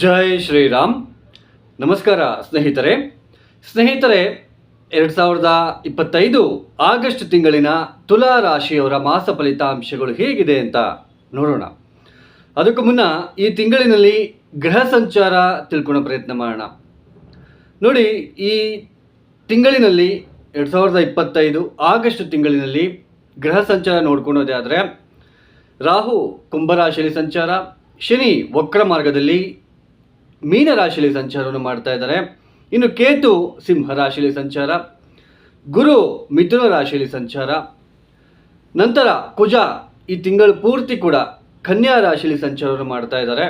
ಜೈ ಶ್ರೀರಾಮ್. ನಮಸ್ಕಾರ ಸ್ನೇಹಿತರೆ. ಸ್ನೇಹಿತರೆ, ಎರಡು ಸಾವಿರದ ಇಪ್ಪತ್ತೈದು ಆಗಸ್ಟ್ ತಿಂಗಳಿನ ತುಲಾ ರಾಶಿಯವರ ಮಾಸ ಫಲಿತಾಂಶಗಳು ಹೇಗಿದೆ ಅಂತ ನೋಡೋಣ. ಅದಕ್ಕೂ ಮುನ್ನ ಈ ತಿಂಗಳಿನಲ್ಲಿ ಗ್ರಹ ಸಂಚಾರ ತಿಳ್ಕೊಳ್ಳೋ ಪ್ರಯತ್ನ ಮಾಡೋಣ. ನೋಡಿ, ಈ ತಿಂಗಳಿನಲ್ಲಿ ಎರಡು ಸಾವಿರದ ಇಪ್ಪತ್ತೈದು ಆಗಸ್ಟ್ ತಿಂಗಳಿನಲ್ಲಿ ಗ್ರಹ ಸಂಚಾರ ನೋಡ್ಕೊಳೋದೇ ಆದರೆ ರಾಹು ಕುಂಭರಾಶಿಯಲ್ಲಿ ಸಂಚಾರ, ಶನಿ ವಕ್ರ ಮಾರ್ಗದಲ್ಲಿ ಮೀನ ರಾಶಿಯಲ್ಲಿ ಸಂಚಾರವನ್ನು ಮಾಡ್ತಾ ಇದ್ದಾರೆ. ಇನ್ನು ಕೇತು ಸಿಂಹ ರಾಶಿಯಲ್ಲಿ ಸಂಚಾರ, ಗುರು ಮಿಥುನ ರಾಶಿಯಲ್ಲಿ ಸಂಚಾರ, ನಂತರ ಕುಜ ಈ ತಿಂಗಳು ಪೂರ್ತಿ ಕೂಡ ಕನ್ಯಾ ರಾಶಿಯಲ್ಲಿ ಸಂಚಾರವನ್ನು ಮಾಡ್ತಾ ಇದ್ದಾರೆ.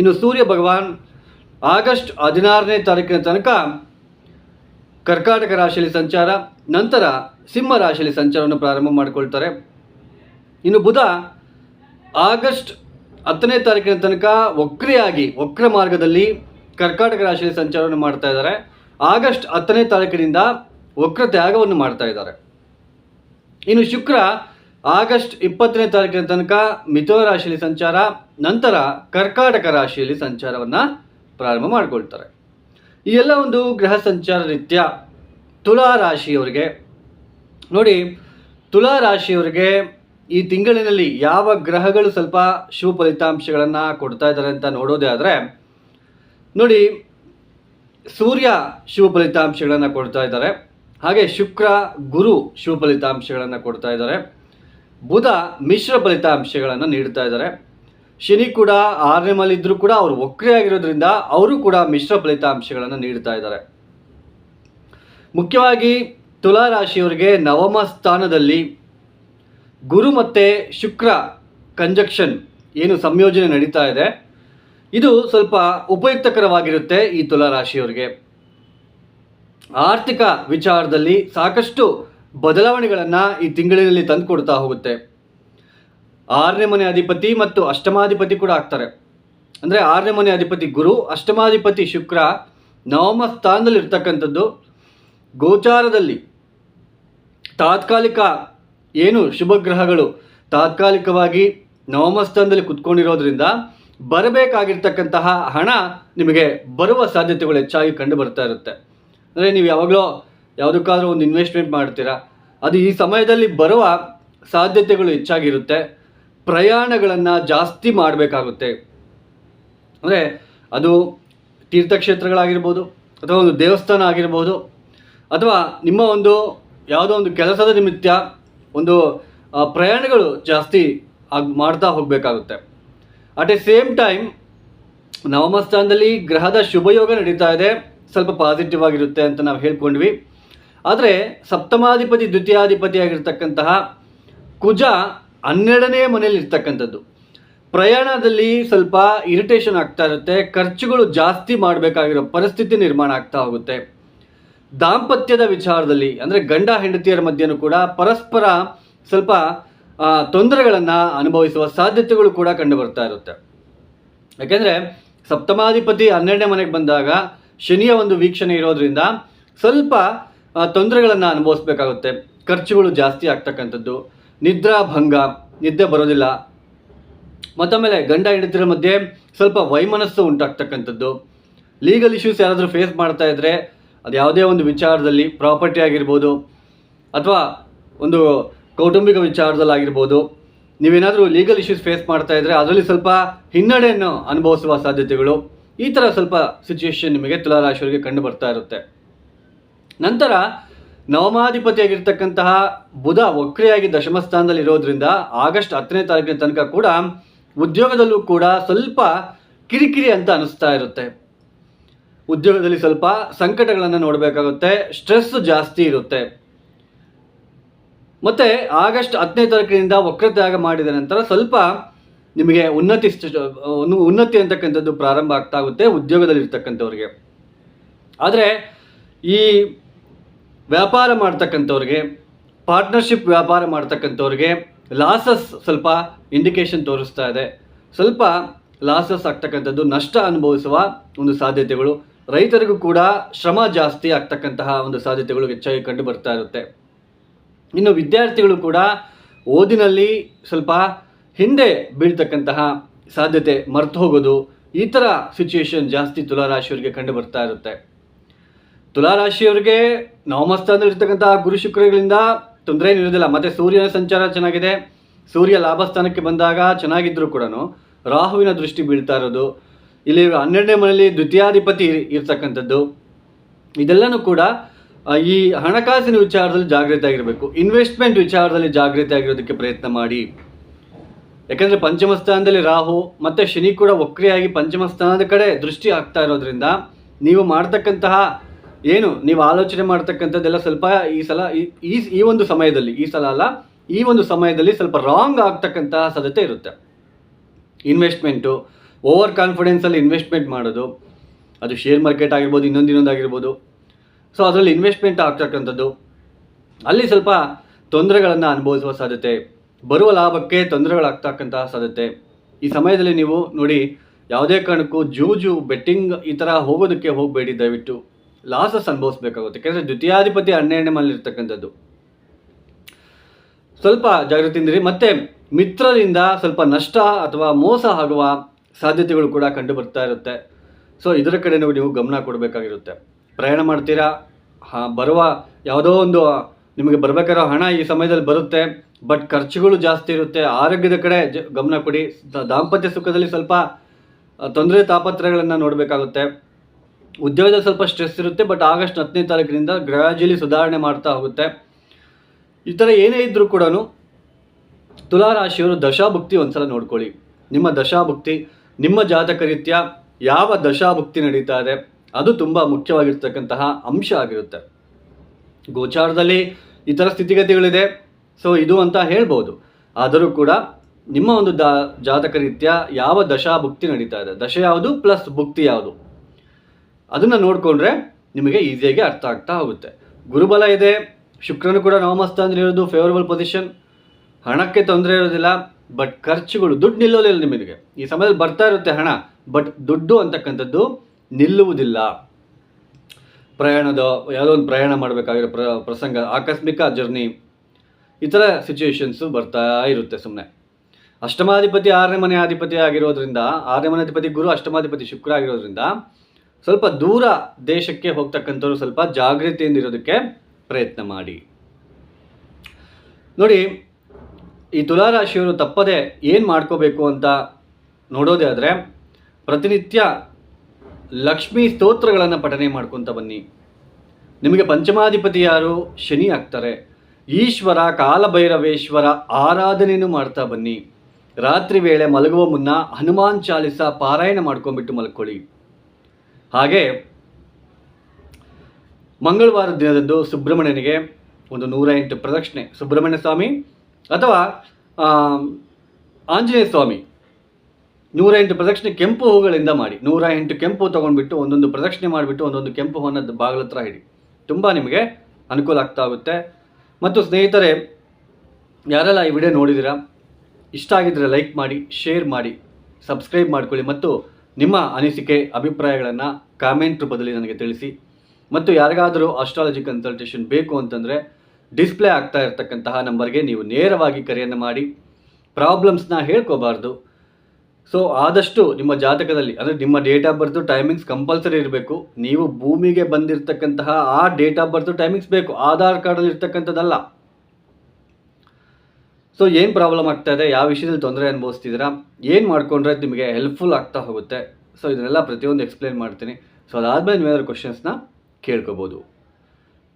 ಇನ್ನು ಸೂರ್ಯ ಭಗವಾನ್ ಆಗಸ್ಟ್ ಹದಿನಾರನೇ ತಾರೀಕಿನ ತನಕ ಕರ್ಕಾಟಕ ರಾಶಿಯಲ್ಲಿ ಸಂಚಾರ, ನಂತರ ಸಿಂಹ ರಾಶಿಯಲ್ಲಿ ಸಂಚಾರವನ್ನು ಪ್ರಾರಂಭ ಮಾಡಿಕೊಳ್ತಾರೆ. ಇನ್ನು ಬುಧ ಆಗಸ್ಟ್ ಹತ್ತನೇ ತಾರೀಕಿನ ತನಕ ವಕ್ರಿಯಾಗಿ, ವಕ್ರ ಮಾರ್ಗದಲ್ಲಿ ಕರ್ಕಾಟಕ ರಾಶಿಯಲ್ಲಿ ಸಂಚಾರವನ್ನು ಮಾಡ್ತಾ ಇದ್ದಾರೆ. ಆಗಸ್ಟ್ ಹತ್ತನೇ ತಾರೀಕಿನಿಂದ ವಕ್ರ ತ್ಯಾಗವನ್ನು ಮಾಡ್ತಾ ಇದ್ದಾರೆ. ಇನ್ನು ಶುಕ್ರ ಆಗಸ್ಟ್ ಇಪ್ಪತ್ತನೇ ತಾರೀಕಿನ ತನಕ ಮಿಥುನ ರಾಶಿಯಲ್ಲಿ ಸಂಚಾರ, ನಂತರ ಕರ್ಕಾಟಕ ರಾಶಿಯಲ್ಲಿ ಸಂಚಾರವನ್ನು ಪ್ರಾರಂಭ ಮಾಡಿಕೊಳ್ತಾರೆ. ಈ ಎಲ್ಲ ಒಂದು ಗ್ರಹ ಸಂಚಾರ ರೀತ್ಯ ತುಲಾ ರಾಶಿಯವರಿಗೆ, ನೋಡಿ, ತುಲಾ ರಾಶಿಯವರಿಗೆ ಈ ತಿಂಗಳಿನಲ್ಲಿ ಯಾವ ಗ್ರಹಗಳು ಸ್ವಲ್ಪ ಶುಭ ಫಲಿತಾಂಶಗಳನ್ನು ಕೊಡ್ತಾ ಇದ್ದಾರೆ ಅಂತ ನೋಡೋದೇ ಆದರೆ, ನೋಡಿ, ಸೂರ್ಯ ಶುಭ ಫಲಿತಾಂಶಗಳನ್ನು ಕೊಡ್ತಾ ಇದ್ದಾರೆ. ಹಾಗೆ ಶುಕ್ರ, ಗುರು ಶುಭ ಫಲಿತಾಂಶಗಳನ್ನು ಕೊಡ್ತಾ ಇದ್ದಾರೆ. ಬುಧ ಮಿಶ್ರ ಫಲಿತಾಂಶಗಳನ್ನು ನೀಡ್ತಾ ಇದ್ದಾರೆ. ಶನಿ ಕೂಡ ಆರನೇ ಇದ್ದರೂ ಕೂಡ ಅವರು ವಕ್ರಿಯಾಗಿರೋದ್ರಿಂದ ಅವರು ಕೂಡ ಮಿಶ್ರ ಫಲಿತಾಂಶಗಳನ್ನು ನೀಡ್ತಾ ಇದ್ದಾರೆ. ಮುಖ್ಯವಾಗಿ ತುಲಾ ರಾಶಿಯವರಿಗೆ ನವಮ ಸ್ಥಾನದಲ್ಲಿ ಗುರು ಮತ್ತು ಶುಕ್ರ ಕಂಜಕ್ಷನ್ ಏನು ಸಂಯೋಜನೆ ನಡೀತಾ ಇದೆ. ಇದು ಸ್ವಲ್ಪ ಉಪಯುಕ್ತಕರವಾಗಿರುತ್ತೆ ಈ ತುಲಾರಾಶಿಯವರಿಗೆ ಆರ್ಥಿಕ ವಿಚಾರದಲ್ಲಿ ಸಾಕಷ್ಟು ಬದಲಾವಣೆಗಳನ್ನು ಈ ತಿಂಗಳಿನಲ್ಲಿ ತಂದುಕೊಡ್ತಾ ಹೋಗುತ್ತೆ. ಆರನೇ ಮನೆ ಅಧಿಪತಿ ಮತ್ತು ಅಷ್ಟಮಾಧಿಪತಿ ಕೂಡ ಆಗ್ತಾರೆ. ಅಂದರೆ ಆರನೇ ಮನೆ ಅಧಿಪತಿ ಗುರು, ಅಷ್ಟಮಾಧಿಪತಿ ಶುಕ್ರ, ನವಮ ಸ್ಥಾನದಲ್ಲಿ ಇರ್ತಕ್ಕಂಥದ್ದು ಗೋಚಾರದಲ್ಲಿ ತಾತ್ಕಾಲಿಕ ಏನು ಶುಭಗ್ರಹಗಳು ತಾತ್ಕಾಲಿಕವಾಗಿ ನವಮಸ್ಥಾನದಲ್ಲಿ ಕುತ್ಕೊಂಡಿರೋದ್ರಿಂದ ಬರಬೇಕಾಗಿರ್ತಕ್ಕಂತಹ ಹಣ ನಿಮಗೆ ಬರುವ ಸಾಧ್ಯತೆಗಳು ಹೆಚ್ಚಾಗಿ ಕಂಡು ಬರ್ತಾ ಇರುತ್ತೆ. ಅಂದರೆ ನೀವು ಯಾವಾಗಲೋ ಯಾವುದಕ್ಕಾದ್ರೂ ಒಂದು ಇನ್ವೆಸ್ಟ್ಮೆಂಟ್ ಮಾಡ್ತೀರಾ, ಅದು ಈ ಸಮಯದಲ್ಲಿ ಬರುವ ಸಾಧ್ಯತೆಗಳು ಹೆಚ್ಚಾಗಿರುತ್ತೆ. ಪ್ರಯಾಣಗಳನ್ನು ಜಾಸ್ತಿ ಮಾಡಬೇಕಾಗುತ್ತೆ. ಅಂದರೆ ಅದು ತೀರ್ಥಕ್ಷೇತ್ರಗಳಾಗಿರ್ಬೋದು, ಅಥವಾ ಒಂದು ದೇವಸ್ಥಾನ ಆಗಿರ್ಬೋದು, ಅಥವಾ ನಿಮ್ಮ ಒಂದು ಯಾವುದೋ ಒಂದು ಕೆಲಸದ ನಿಮಿತ್ತ ಒಂದು ಪ್ರಯಾಣಗಳು ಜಾಸ್ತಿ ಆಗ, ಮಾಡ್ತಾ ಹೋಗಬೇಕಾಗುತ್ತೆ. ಅಟ್ ಎ ಸೇಮ್ ಟೈಮ್ ನವಮ ಸ್ಥಾನದಲ್ಲಿ ಗ್ರಹದ ಶುಭಯೋಗ ನಡೀತಾ ಇದೆ. ಸ್ವಲ್ಪ ಪಾಸಿಟಿವ್ ಆಗಿರುತ್ತೆ ಅಂತ ನಾವು ಹೇಳ್ಕೊಂಡ್ವಿ. ಆದರೆ, ಸಪ್ತಮಾಧಿಪತಿ ದ್ವಿತೀಯಾಧಿಪತಿ ಆಗಿರ್ತಕ್ಕಂತಹ ಕುಜ ಹನ್ನೆರಡನೇ ಮನೆಯಲ್ಲಿ ಇರ್ತಕ್ಕಂಥದ್ದು. ಪ್ರಯಾಣದಲ್ಲಿ ಸ್ವಲ್ಪ ಇರಿಟೇಷನ್ ಆಗ್ತಾ ಇರುತ್ತೆ. ಖರ್ಚುಗಳು ಜಾಸ್ತಿ ಮಾಡಬೇಕಾಗಿರೋ ಪರಿಸ್ಥಿತಿ ನಿರ್ಮಾಣ ಆಗ್ತಾ ಹೋಗುತ್ತೆ. ದಾಂಪತ್ಯದ ವಿಚಾರದಲ್ಲಿ, ಅಂದರೆ ಗಂಡ ಹೆಂಡತಿಯರ ಮಧ್ಯೆಯೂ ಕೂಡ ಪರಸ್ಪರ ಸ್ವಲ್ಪ ತೊಂದರೆಗಳನ್ನು ಅನುಭವಿಸುವ ಸಾಧ್ಯತೆಗಳು ಕೂಡ ಕಂಡು ಬರ್ತಾ ಇರುತ್ತೆ. ಯಾಕೆಂದರೆ ಸಪ್ತಮಾಧಿಪತಿ ಹನ್ನೆರಡನೇ ಮನೆಗೆ ಬಂದಾಗ ಶನಿಯ ಒಂದು ವೀಕ್ಷಣೆ ಇರೋದ್ರಿಂದ ಸ್ವಲ್ಪ ತೊಂದರೆಗಳನ್ನು ಅನುಭವಿಸ್ಬೇಕಾಗುತ್ತೆ. ಖರ್ಚುಗಳು ಜಾಸ್ತಿ ಆಗ್ತಕ್ಕಂಥದ್ದು, ನಿದ್ರಾ ಭಂಗ, ನಿದ್ದೆ ಬರೋದಿಲ್ಲ. ಮತ್ತೊಮ್ಮೆಲೆ ಗಂಡ ಹೆಂಡತಿರ ಮಧ್ಯೆ ಸ್ವಲ್ಪ ವೈಮನಸ್ಸು ಉಂಟಾಗ್ತಕ್ಕಂಥದ್ದು. ಲೀಗಲ್ ಇಶ್ಯೂಸ್ ಯಾರಾದರೂ ಫೇಸ್ ಮಾಡ್ತಾ ಇದ್ದರೆ ಅದು ಯಾವುದೇ ಒಂದು ವಿಚಾರದಲ್ಲಿ ಪ್ರಾಪರ್ಟಿ ಆಗಿರ್ಬೋದು ಅಥವಾ ಒಂದು ಕೌಟುಂಬಿಕ ವಿಚಾರದಲ್ಲಾಗಿರ್ಬೋದು ನೀವೇನಾದರೂ ಲೀಗಲ್ ಇಶ್ಯೂಸ್ ಫೇಸ್ ಮಾಡ್ತಾ ಇದ್ದರೆ ಅದರಲ್ಲಿ ಸ್ವಲ್ಪ ಹಿನ್ನಡೆಯನ್ನು ಅನುಭವಿಸುವ ಸಾಧ್ಯತೆಗಳು ಈ ಥರ ಸ್ವಲ್ಪ ಸಿಚುಯೇಷನ್ ನಿಮಗೆ ತುಲಾರಾಶಿಯವರಿಗೆ ಕಂಡು ಬರ್ತಾ ಇರುತ್ತೆ. ನಂತರ ನವಮಾಧಿಪತಿಯಾಗಿರ್ತಕ್ಕಂತಹ ಬುಧ ವಕ್ರಿಯಾಗಿ ದಶಮ ಸ್ಥಾನದಲ್ಲಿ ಇರೋದ್ರಿಂದ ಆಗಸ್ಟ್ ಹತ್ತನೇ ತಾರೀಕಿನ ತನಕ ಕೂಡ ಉದ್ಯೋಗದಲ್ಲೂ ಕೂಡ ಸ್ವಲ್ಪ ಕಿರಿಕಿರಿ ಅಂತ ಅನಿಸ್ತಾ ಇರುತ್ತೆ. ಉದ್ಯೋಗದಲ್ಲಿ ಸ್ವಲ್ಪ ಸಂಕಟಗಳನ್ನು ನೋಡಬೇಕಾಗುತ್ತೆ ಸ್ಟ್ರೆಸ್ ಜಾಸ್ತಿ ಇರುತ್ತೆ. ಮತ್ತೆ ಆಗಸ್ಟ್ ಹತ್ತನೇ ತಾರೀಕಿನಿಂದ ವಕ್ರತ್ಯಾಗ ಮಾಡಿದ ನಂತರ ಸ್ವಲ್ಪ ನಿಮಗೆ ಉನ್ನತಿ ಉನ್ನತಿ ಅಂತಕ್ಕಂಥದ್ದು ಪ್ರಾರಂಭ ಆಗ್ತಾ ಆಗುತ್ತೆ ಉದ್ಯೋಗದಲ್ಲಿ ಇರ್ತಕ್ಕಂಥವ್ರಿಗೆ ಆದರೆ ಈ ವ್ಯಾಪಾರ ಮಾಡ್ತಕ್ಕಂಥವ್ರಿಗೆ ಪಾರ್ಟ್ನರ್ಶಿಪ್ ವ್ಯಾಪಾರ ಮಾಡ್ತಕ್ಕಂಥವ್ರಿಗೆ ಲಾಸಸ್ ಸ್ವಲ್ಪ ಇಂಡಿಕೇಶನ್ ತೋರಿಸ್ತಾ ಇದೆ. ಸ್ವಲ್ಪ ಲಾಸಸ್ ಆಗ್ತಕ್ಕಂಥದ್ದು ನಷ್ಟ ಅನುಭವಿಸುವ ಒಂದು ಸಾಧ್ಯತೆಗಳು ರೈತರಿಗೂ ಕೂಡ ಶ್ರಮ ಜಾಸ್ತಿ ಆಗ್ತಕ್ಕಂತಹ ಒಂದು ಸಾಧ್ಯತೆಗಳು ಹೆಚ್ಚಾಗಿ ಕಂಡು ಬರ್ತಾ ಇರುತ್ತೆ. ಇನ್ನು ವಿದ್ಯಾರ್ಥಿಗಳು ಕೂಡ ಓದಿನಲ್ಲಿ ಸ್ವಲ್ಪ ಹಿಂದೆ ಬೀಳ್ತಕ್ಕಂತಹ ಸಾಧ್ಯತೆ ಮರೆತು ಹೋಗೋದು, ಈ ಥರ ಸಿಚುಯೇಷನ್ ಜಾಸ್ತಿ ತುಲಾರಾಶಿಯವರಿಗೆ ಕಂಡು ಬರ್ತಾ ಇರುತ್ತೆ. ತುಲಾರಾಶಿಯವರಿಗೆ ನವಮಸ್ಥಾನದಲ್ಲಿರ್ತಕ್ಕಂಥ ಗುರು ಶುಕ್ರಗಳಿಂದ ತೊಂದರೆ ಏನಿರೋದಿಲ್ಲ ಮತ್ತು ಸೂರ್ಯನ ಸಂಚಾರ ಚೆನ್ನಾಗಿದೆ. ಸೂರ್ಯ ಲಾಭಸ್ಥಾನಕ್ಕೆ ಬಂದಾಗ ಚೆನ್ನಾಗಿದ್ದರೂ ಕೂಡ ರಾಹುವಿನ ದೃಷ್ಟಿ ಬೀಳ್ತಾ ಇರೋದು ಇಲ್ಲಿ ಹನ್ನೆರಡನೇ ಮನೆಯಲ್ಲಿ ದ್ವಿತೀಯಾಧಿಪತಿ ಇರ್- ಇರ್ತಕ್ಕಂಥದ್ದು. ಇದೆಲ್ಲನೂ ಕೂಡ ಈ ಹಣಕಾಸಿನ ವಿಚಾರದಲ್ಲಿ ಜಾಗೃತಿ ಆಗಿರಬೇಕು ಇನ್ವೆಸ್ಟ್ಮೆಂಟ್ ವಿಚಾರದಲ್ಲಿ ಜಾಗೃತಿ ಆಗಿರೋದಕ್ಕೆ ಪ್ರಯತ್ನ ಮಾಡಿ. ಯಾಕಂದರೆ ಪಂಚಮ ಸ್ಥಾನದಲ್ಲಿ ರಾಹು, ಮತ್ತು ಶನಿ ಕೂಡ ವಕ್ರಿಯಾಗಿ ಪಂಚಮ ಸ್ಥಾನದ ಕಡೆ ದೃಷ್ಟಿ ಆಗ್ತಾ ಇರೋದ್ರಿಂದ ನೀವು ಮಾಡ್ತಕ್ಕಂತಹ ಏನು, ನೀವು ಆಲೋಚನೆ ಮಾಡ್ತಕ್ಕಂಥದ್ದೆಲ್ಲ ಸ್ವಲ್ಪ ಈ ಸಲ, ಈ ಈ ಒಂದು ಸಮಯದಲ್ಲಿ, ಈ ಸಲ ಅಲ್ಲ, ಈ ಒಂದು ಸಮಯದಲ್ಲಿ ಸ್ವಲ್ಪ ರಾಂಗ್ ಆಗ್ತಕ್ಕಂತಹ ಸಾಧ್ಯತೆ ಇರುತ್ತೆ. ಇನ್ವೆಸ್ಟ್ಮೆಂಟು ಓವರ್ ಕಾನ್ಫಿಡೆನ್ಸಲ್ಲಿ ಇನ್ವೆಸ್ಟ್ಮೆಂಟ್ ಮಾಡೋದು, ಅದು ಶೇರ್ ಮಾರ್ಕೆಟ್ ಆಗಿರ್ಬೋದು, ಇನ್ನೊಂದು ಇನ್ನೊಂದು ಆಗಿರ್ಬೋದು. ಸೊ ಅದರಲ್ಲಿ ಇನ್ವೆಸ್ಟ್ಮೆಂಟ್ ಆಗ್ತಕ್ಕಂಥದ್ದು, ಅಲ್ಲಿ ಸ್ವಲ್ಪ ತೊಂದರೆಗಳನ್ನು ಅನುಭವಿಸುವ ಸಾಧ್ಯತೆ, ಬರುವ ಲಾಭಕ್ಕೆ ತೊಂದರೆಗಳಾಗ್ತಕ್ಕಂತಹ ಸಾಧ್ಯತೆ. ಈ ಸಮಯದಲ್ಲಿ ನೀವು ನೋಡಿ, ಯಾವುದೇ ಕಾರಣಕ್ಕೂ ಜೂಜು, ಬೆಟ್ಟಿಂಗ್ ಈ ಥರ ಹೋಗೋದಕ್ಕೆ ಹೋಗಬೇಡಿ, ದಯವಿಟ್ಟು ಲಾಸಸ್ ಅನುಭವಿಸ್ಬೇಕಾಗುತ್ತೆ. ಯಾಕೆಂದರೆ ದ್ವಿತೀಯಾಧಿಪತಿ ಹನ್ನೆರಡನೇ ಮನೇಲಿರ್ತಕ್ಕಂಥದ್ದು ಸ್ವಲ್ಪ ಜಾಗೃತಿಯಿಂದಿರಿ ಮತ್ತು, ಮಿತ್ರರಿಂದ ಸ್ವಲ್ಪ ನಷ್ಟ ಅಥವಾ ಮೋಸ ಆಗುವ ಸಾಧ್ಯತೆಗಳು ಕೂಡ ಕಂಡು ಬರ್ತಾ ಇರುತ್ತೆ. ಸೊ ಇದರ ಕಡೆ ನೀವು ಗಮನ ಕೊಡಬೇಕಾಗಿರುತ್ತೆ. ಪ್ರಯಾಣ ಮಾಡ್ತೀರಾ? ಹಾಂ, ಬರುವ ಯಾವುದೋ ಒಂದು, ನಿಮಗೆ ಬರಬೇಕಾರೋ ಹಣ ಈ ಸಮಯದಲ್ಲಿ ಬರುತ್ತೆ ಬಟ್ ಖರ್ಚುಗಳು ಜಾಸ್ತಿ ಇರುತ್ತೆ. ಆರೋಗ್ಯದ ಕಡೆ ಗಮನ ಕೊಡಿ. ದಾಂಪತ್ಯ ಸುಖದಲ್ಲಿ ಸ್ವಲ್ಪ ತೊಂದರೆ ತಾಪತ್ರಗಳನ್ನು ನೋಡಬೇಕಾಗುತ್ತೆ. ಉದ್ಯೋಗದಲ್ಲಿ ಸ್ವಲ್ಪ ಸ್ಟ್ರೆಸ್ ಇರುತ್ತೆ ಬಟ್ ಆಗಸ್ಟ್ ಹತ್ತನೇ ತಾರೀಕಿನಿಂದ ಗ್ರಾಜುಲಿ ಸುಧಾರಣೆ ಮಾಡ್ತಾ ಹೋಗುತ್ತೆ. ಈ ಥರ ಏನೇ ಇದ್ದರೂ ಕೂಡ ತುಲಾರಾಶಿಯವರು ದಶಾಭುಕ್ತಿ ಒಂದ್ಸಲ ನೋಡ್ಕೊಳ್ಳಿ. ನಿಮ್ಮ ದಶಾಭುಕ್ತಿ ನಿಮ್ಮ ಜಾತಕ ರೀತ್ಯ ಯಾವ ದಶಾಭುಕ್ತಿ ನಡೀತಾ ಇದೆ, ಅದು ತುಂಬ ಮುಖ್ಯವಾಗಿರ್ತಕ್ಕಂತಹ ಅಂಶ ಆಗಿರುತ್ತೆ. ಗೋಚಾರದಲ್ಲಿ ಈ ಥರ ಸ್ಥಿತಿಗತಿಗಳಿದೆ ಸೊ ಇದು ಅಂತ ಹೇಳ್ಬೋದು. ಆದರೂ ಕೂಡ ನಿಮ್ಮ ಒಂದು ದ, ಜಾತಕ ರೀತ್ಯ ಯಾವ ದಶಾಭುಕ್ತಿ ನಡೀತಾ ಇದೆ, ದಶ ಯಾವುದು ಪ್ಲಸ್ ಭುಕ್ತಿ ಯಾವುದು, ಅದನ್ನು ನೋಡಿಕೊಂಡ್ರೆ ನಿಮಗೆ ಈಸಿಯಾಗಿ ಅರ್ಥ ಆಗ್ತಾ ಹೋಗುತ್ತೆ. ಗುರುಬಲ ಇದೆ, ಶುಕ್ರನು ಕೂಡ ನವಮಸ್ಥಾನದಲ್ಲಿ ಇರೋದು ಫೇವರಬಲ್ ಪೊಸಿಷನ್ ಹಣಕ್ಕೆ ತೊಂದರೆ ಇರೋದಿಲ್ಲ ಬಟ್ ಖರ್ಚುಗಳು, ದುಡ್ಡು ನಿಲ್ಲೋದಿಲ್ಲ ನಿಮಗೆ. ಈ ಸಮಯದಲ್ಲಿ ಬರ್ತಾ ಇರುತ್ತೆ ಹಣ ಬಟ್ ದುಡ್ಡು ಅಂತಕ್ಕಂಥದ್ದು ನಿಲ್ಲುವುದಿಲ್ಲ. ಪ್ರಯಾಣದ, ಯಾವುದೋ ಒಂದು ಪ್ರಯಾಣ ಮಾಡಬೇಕಾಗಿರೋ ಪ್ರ, ಪ್ರಸಂಗ, ಆಕಸ್ಮಿಕ ಜರ್ನಿ ಈ ಥರ ಸಿಚುವೇಶನ್ಸು ಬರ್ತಾ ಇರುತ್ತೆ ಸುಮ್ಮನೆ ಅಷ್ಟಮಾಧಿಪತಿ, ಆರನೇ ಮನೆ ಅಧಿಪತಿ ಆಗಿರೋದ್ರಿಂದ, ಆರನೇ ಮನೆ ಅಧಿಪತಿ ಗುರು, ಅಷ್ಟಮಾಧಿಪತಿ ಶುಕ್ರ ಆಗಿರೋದ್ರಿಂದ, ಸ್ವಲ್ಪ ದೂರ ದೇಶಕ್ಕೆ ಹೋಗ್ತಕ್ಕಂಥವ್ರು ಸ್ವಲ್ಪ ಜಾಗೃತಿಯಿಂದ ಇರೋದಕ್ಕೆ ಪ್ರಯತ್ನ ಮಾಡಿ. ನೋಡಿ ಈ ತುಲಾರಾಶಿಯವರು ತಪ್ಪದೆ ಏನು ಮಾಡ್ಕೋಬೇಕು ಅಂತ ನೋಡೋದೇ ಆದರೆ ಪ್ರತಿನಿತ್ಯ ಲಕ್ಷ್ಮೀ ಸ್ತೋತ್ರಗಳನ್ನು ಪಠನೆ ಮಾಡ್ಕೊತ ಬನ್ನಿ. ನಿಮಗೆ ಪಂಚಮಾಧಿಪತಿ ಯಾರು? ಶನಿ ಆಗ್ತಾರೆ. ಈಶ್ವರ, ಕಾಲಭೈರವೇಶ್ವರ ಆರಾಧನೆಯನ್ನು ಮಾಡ್ತಾ ಬನ್ನಿ. ರಾತ್ರಿ ವೇಳೆ ಮಲಗುವ ಮುನ್ನ ಹನುಮಾನ್ ಚಾಲಿಸ ಪಾರಾಯಣ ಮಾಡ್ಕೊಂಡ್ಬಿಟ್ಟು ಮಲ್ಕೊಳ್ಳಿ. ಹಾಗೆ ಮಂಗಳವಾರ ದಿನದಂದು ಸುಬ್ರಹ್ಮಣ್ಯನಿಗೆ ಒಂದು ನೂರ ಎಂಟು ಪ್ರದಕ್ಷಿಣೆ. ಸುಬ್ರಹ್ಮಣ್ಯ ಸ್ವಾಮಿ ಅಥವಾ ಆಂಜನೇಯ ಸ್ವಾಮಿ ನೂರ ಎಂಟು ಪ್ರದಕ್ಷಿಣೆ ಕೆಂಪು ಹೂಗಳಿಂದ ಮಾಡಿ ನೂರ ಎಂಟು ಕೆಂಪು ತೊಗೊಂಡ್ಬಿಟ್ಟು ಒಂದೊಂದು ಪ್ರದಕ್ಷಿಣೆ ಮಾಡಿಬಿಟ್ಟು ಒಂದೊಂದು ಕೆಂಪು ಹೂವನ್ನು ಬಾಗಿಲ ಹತ್ರ ಹಿಡಿ ತುಂಬ ನಿಮಗೆ ಅನುಕೂಲ ಆಗ್ತಾ ಹೋಗುತ್ತೆ. ಮತ್ತು ಸ್ನೇಹಿತರೆ, ಯಾರೆಲ್ಲ ಈ ವಿಡಿಯೋ ನೋಡಿದ್ದೀರಾ, ಇಷ್ಟ ಆಗಿದ್ದರೆ ಲೈಕ್ ಮಾಡಿ, ಶೇರ್ ಮಾಡಿ, ಸಬ್ಸ್ಕ್ರೈಬ್ ಮಾಡ್ಕೊಳ್ಳಿ ಮತ್ತು ನಿಮ್ಮ ಅನಿಸಿಕೆ, ಅಭಿಪ್ರಾಯಗಳನ್ನು ಕಾಮೆಂಟ್ ರೂಪದಲ್ಲಿ ನನಗೆ ತಿಳಿಸಿ. ಮತ್ತು ಯಾರಿಗಾದರೂ ಆಸ್ಟ್ರಾಲಜಿ ಕನ್ಸಲ್ಟೇಷನ್ ಬೇಕು ಅಂತಂದರೆ ಡಿಸ್ಪ್ಲೇ ಆಗ್ತಾ ಇರತಕ್ಕಂತಹ ನಂಬರ್ಗೆ ನೀವು ನೇರವಾಗಿ ಕರೆಯನ್ನು ಮಾಡಿ, ಪ್ರಾಬ್ಲಮ್ಸ್ನ ಹೇಳ್ಕೋಬಾರ್ದು. ಸೊ, ಆದಷ್ಟು ನಿಮ್ಮ ಜಾತಕದಲ್ಲಿ, ಅಂದರೆ ನಿಮ್ಮ date of birth, timings compulsory ಇರಬೇಕು. ನೀವು ಭೂಮಿಗೆ ಬಂದಿರತಕ್ಕಂತಹ ಆ ಡೇಟ್ ಆಫ್ ಬರ್ತು, ಟೈಮಿಂಗ್ಸ್ ಬೇಕು. ಆಧಾರ್ ಕಾರ್ಡಲ್ಲಿ ಇರ್ತಕ್ಕಂಥದ್ದಲ್ಲ. ಸೊ, ಏನು ಪ್ರಾಬ್ಲಮ್ ಆಗ್ತಾ ಇದೆ, ಯಾವ ವಿಷಯದಲ್ಲಿ ತೊಂದರೆ ಅನುಭವಿಸ್ತಿದ್ದೀರಾ, ಏನು ಮಾಡಿಕೊಂಡ್ರೆ ನಿಮಗೆ ಹೆಲ್ಪ್ಫುಲ್ ಆಗ್ತಾ ಹೋಗುತ್ತೆ. ಸೊ, ಇದನ್ನೆಲ್ಲ ಪ್ರತಿಯೊಂದು ಎಕ್ಸ್ಪ್ಲೇನ್ ಮಾಡ್ತೀನಿ. ಸೊ, ಅದಾದಮೇಲೆ ನೀವೇನಾದ್ರು ಕ್ವಶನ್ಸ್ನ ಕೇಳ್ಕೊಬೋದು.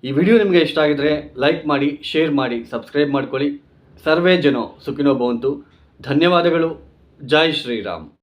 ಈ ವಿಡಿಯೋ ನಿಮಗೆ ಇಷ್ಟ ಆಗಿದ್ರೆ ಲೈಕ್ ಮಾಡಿ, ಶೇರ್ ಮಾಡಿ, ಸಬ್ಸ್ಕ್ರೈಬ್ ಮಾಡ್ಕೊಳ್ಳಿ. ಸರ್ವೇ ಜನೋ ಸುಖಿನೋ ಭವಂತು. ಧನ್ಯವಾದಗಳು. ಜೈ ಶ್ರೀರಾಮ್.